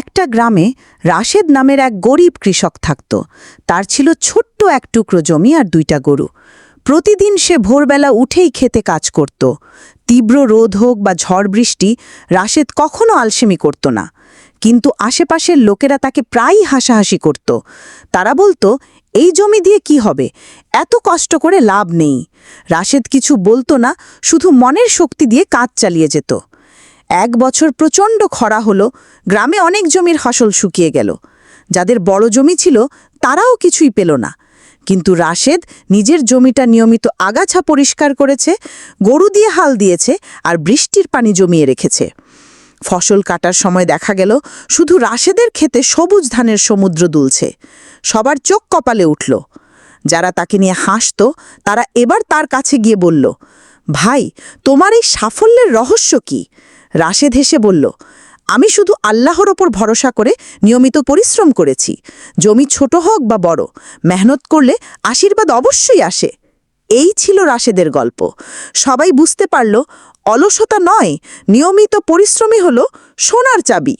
একটা গ্রামে রাশেদ নামের এক গরিব কৃষক থাকত। তার ছিল ছোট্ট এক টুকরো জমি আর দুইটা গরু। প্রতিদিন সে ভোরবেলা উঠেই খেতে কাজ করত। তীব্র রোদ হোক বা ঝড় বৃষ্টি, রাশেদ কখনো আলসেমি করত না। কিন্তু আশেপাশের লোকেরা তাকে প্রায়ই হাসাহাসি করত। তারা বলতো, এই জমি দিয়ে কি হবে? এত কষ্ট করে লাভ নেই। রাশেদ কিছু বলতো না, শুধু মনের শক্তি দিয়ে কাজ চালিয়ে যেত। এক বছর প্রচণ্ড খরা হলো, গ্রামে অনেক জমির ফসল শুকিয়ে গেল। যাদের বড় জমি ছিল, তারাও কিছুই পেল না। কিন্তু রাশেদ নিজের জমিটা নিয়মিত আগাছা পরিষ্কার করেছে, গরু দিয়ে হাল দিয়েছে আর বৃষ্টির পানি জমিয়ে রেখেছে। ফসল কাটার সময় দেখা গেল, শুধু রাশেদের ক্ষেতে সবুজ ধানের সমুদ্র দুলছে। সবার চোখ কপালে উঠল। যারা তাকে নিয়ে হাসত, তারা এবার তার কাছে গিয়ে বলল, ভাই, তোমার এই সাফল্যের রহস্য কি? রাশেদ হেসে বলল, আমি শুধু আল্লাহর ওপর ভরসা করে নিয়মিত পরিশ্রম করেছি। জমি ছোট হোক বা বড়, মেহনত করলে আশীর্বাদ অবশ্যই আসে। এই ছিল রাশেদের গল্প। সবাই বুঝতে পারল, অলসতা নয়, নিয়মিত পরিশ্রমই হল সোনার চাবি।